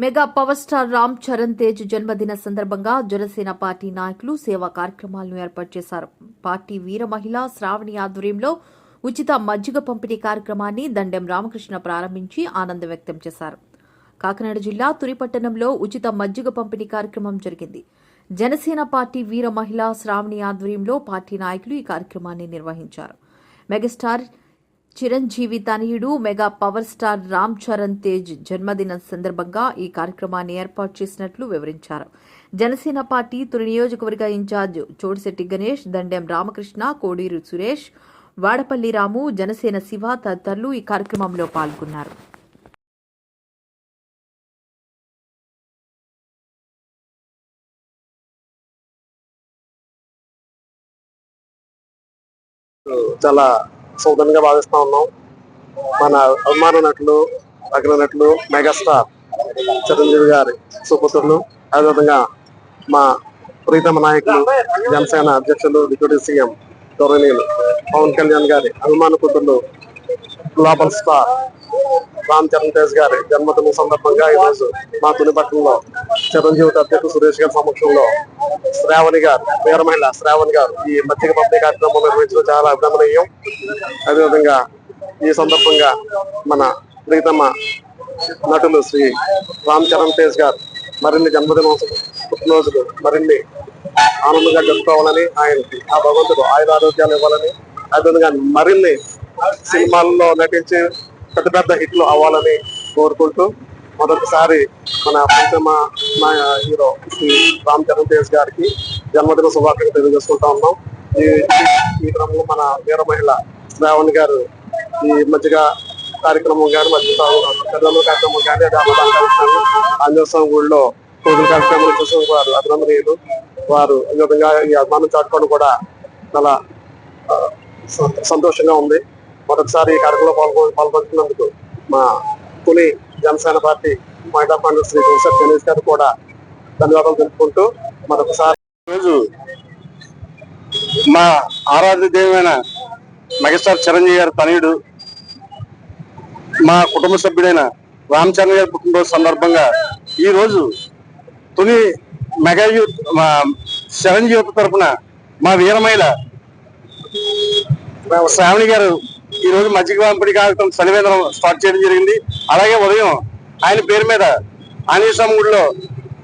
Mega power star Ram Charan Tej జన్మదిన సందర్భంగా Janasena party నాయకులు సేవా కార్యక్రమాలను ఏర్పాటు చేశారు. పార్టీ వీర మహిళ శ్రావణి ఆధ్వర్యంలో ఉచిత మజ్జిగ పంపిణీ కార్యక్రమాన్ని దండెం రామకృష్ణ ప్రారంభించి ఆనందం వ్యక్తం చేశారు. కాకినాడ జిల్లా తురిపట్టణంలో ఉచిత మజ్జిగ పంపిణీ కార్యక్రమం జరిగింది. జనసేన పార్టీ వీర మహిళ శ్రావణి ఆధ్వర్యంలో పార్టీ నాయకులు ఈ కార్యక్రమాన్ని నిర్వహించారు. మెగాస్టార్ చిరంజీవి తనయుడు mega power star Ram Charan Tej జన్మదిన సందర్భంగా ఈ కార్యక్రమాన్ని ఏర్పాటు చేసినట్లు వివరించారు. జనసేన పార్టీ తొలి నియోజకవర్గ ఇన్ఛార్జ్ చోడిశెట్టి గణేష్ దండెం రామకృష్ణ కోడూరు సురేష్ వాడపల్లి రాము జనసేన శివ తదితరులు ఈ కార్యక్రమంలో పాల్గొన్నారు. చాలా సౌదన్గా భావిస్తా ఉన్నాం. మన అభిమాన నటులు అగ్ర నటులు మెగాస్టార్ చిరంజీవి గారి సుపుత్రులు అదేవిధంగా మా ప్రీతమ నాయకులు జనసేన అధ్యక్షులు డిప్యూటీ సీఎం గౌరవనీయులు పవన్ కళ్యాణ్ గారి అభిమాన పుత్రులు గ్లోబల్ స్టార్ రామ్ చరణ్ తేజ్ గారి జన్మదిన సందర్భంగా ఈరోజు మా తునిపట్నంలో చిరంజీవి అధ్యక్షుడు సురేష్ గారి సమక్షంలో శ్రావణి గారు వీర మహిళ శ్రావణి గారు ఈ మత్స్య పంపిణీ కార్యక్రమం నిర్వహించడం చాలా అభినందనీయం. అదేవిధంగా ఈ సందర్భంగా మన ప్రీతమ నటులు శ్రీ రామ్ చరణ్ తేజ్ గారు మరిన్ని జన్మదిన పుట్టినరోజులు మరిన్ని ఆనందంగా జరుపుకోవాలని ఆయనకి ఆ భగవంతుడు ఆయుర ఆరోగ్యాలు ఇవ్వాలని అదేవిధంగా మరిన్ని సినిమాల్లో నటించి పెద్ద పెద్ద హిట్లు అవ్వాలని కోరుకుంటూ మొదటిసారి మన పంచమ మా హీరో శ్రీ రామ్ చరణ్ తేజ్ గారికి జన్మదిన శుభాకాంక్షలు తెలియజేసుకుంటా ఉన్నాం. ఈ ఈ క్రమంలో మన వీర మహిళ శ్రావణ్ గారు ఈ మధ్యగా కార్యక్రమం కానీ మధ్య పెద్దలు కార్యక్రమం కానీ అన్నదాన కార్యక్రమం ఆంజనేయ గుడిలో పూజల కార్యక్రమాలు చేసిన వారు అభినందనీయులు. వారు ఈ విధంగా ఈ అభిమానం చాటుకోవడం కూడా చాలా సంతోషంగా ఉంది. మొదటిసారి ఈ కార్యక్రమంలో పాల్గొ పాల్గొంటున్నందుకు మా తొలి జనసేన పార్టీ మహిళా పండుగ శ్రీ జోసెఫ్ గణేష్ గారు కూడా ధన్యవాదాలు తెలుపుకుంటూ మరొకసారి రోజు మా ఆరాధ్య దేవమైన మెగాస్టార్ చిరంజీవి గారి తనయుడు మా కుటుంబ సభ్యుడైన రామ్ చరణ్ గారి పుట్టినరోజు సందర్భంగా ఈ రోజు తుని మెగా యూత్ మా చిరంజీవి తరఫున మా వీరమహిళ శ్రావణి గారు ఈ రోజు మజ్జిగ పంపిణీ కార్యక్రమం సలివేంద్రం స్టార్ట్ చేయడం జరిగింది. అలాగే ఉదయం ఆయన పేరు మీద ఆంజనేయ గుడిలో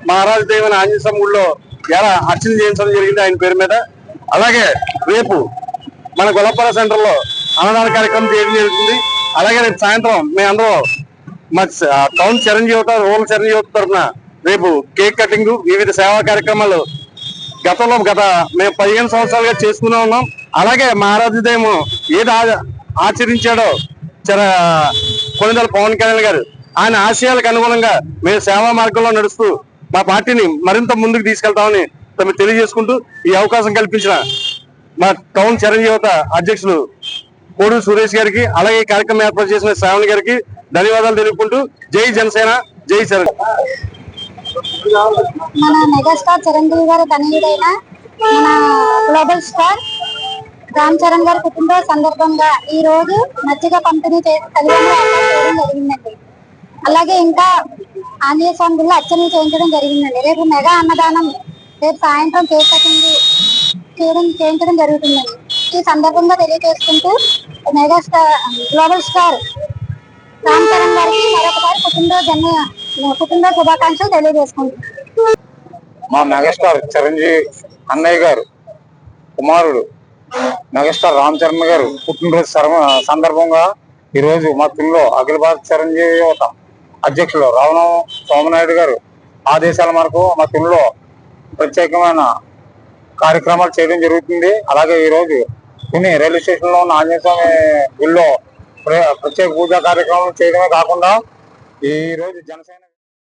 మహారాజు దేవన ఆంజనేయ గుడిలో ఎలా అర్చన చేయించడం జరిగింది ఆయన పేరు మీద. అలాగే రేపు మన గొల్లపర సెంటర్లో అన్నదాన కార్యక్రమం చేయడం జరుగుతుంది. అలాగే రేపు సాయంత్రం మేమందరం మా టౌన్ చిరంజీవి రూరల్ చిరంజీవి తరఫున రేపు కేక్ కటింగ్ వివిధ సేవా కార్యక్రమాలు గతంలో గత మేము పదిహేను సంవత్సరాలుగా చేసుకునే ఉన్నాం. అలాగే మహారాజుదేమో ఏది ఆచరించాడో చర కొనిదల పవన్ కళ్యాణ్ గారు. ఆయన ఆశయాలకు అనుగుణంగా మేము సేవా మార్గంలో నడుస్తూ మా పార్టీని మరింత ముందుకు తీసుకెళ్తామని తమ తెలియజేసుకుంటూ ఈ అవకాశం కల్పించిన మా టౌన్ చిరంజీవత అధ్యక్షులు కోడు సురేష్ గారికి అలాగే ఈ కార్యక్రమం ఏర్పాటు చేసిన శ్రావణి గారికి ధన్యవాదాలు తెలుపుకుంటూ జై జనసేన జై చరణ్. మన మెగాస్టార్ చిరంజీవి గారి తనయుడైన మన గ్లోబల్ స్టార్ రామ్ చరణ్ గారి పుట్టినరోజు సందర్భంగా ఈ రోజు మజ్జిగ పంపిణీ చేసి తల్లిదండ్రులు చేయడం జరిగిందండి. అలాగే ఇంకా ఆంజనేయ స్వామి గుళ్ళు అర్చనలు చేయించడం జరిగిందండి. రేపు మెగా అన్నదానం రేపు సాయంత్రం కేక్ కటింగ్ చేయడం చేయించడం జరుగుతుందండి. ఈ సందర్భంగా తెలియజేసుకుంటూ mega star global star Ram Charan గారికి మరొకసారి పుట్టినరోజు జన్మ పుట్టినరోజు శుభాకాంక్షలు తెలియజేసుకుంటున్నాను. మా మెగాస్టార్ చిరంజీవి అన్నయ్య గారు కుమారుడు మెగాస్టార్ రామ్ చరణ్ గారు పుట్టినరోజు సందర్భంగా ఈరోజు మా తుల్లో అఖిల భారత చిరంజీవి యువత అధ్యక్షులు రావణ సోమనాయుడు గారు ఆదేశాల మేరకు మా తుల్లో ప్రత్యేకమైన కార్యక్రమాలు చేయడం జరుగుతుంది. అలాగే ఈరోజు కొన్ని రైల్వే స్టేషన్లో ఉన్న ఆంజనేయ స్వామి గుళ్ళో ప్ర- ప్రత్యేక పూజా కార్యక్రమం చేయడమే కాకుండా ఈరోజు జనసేన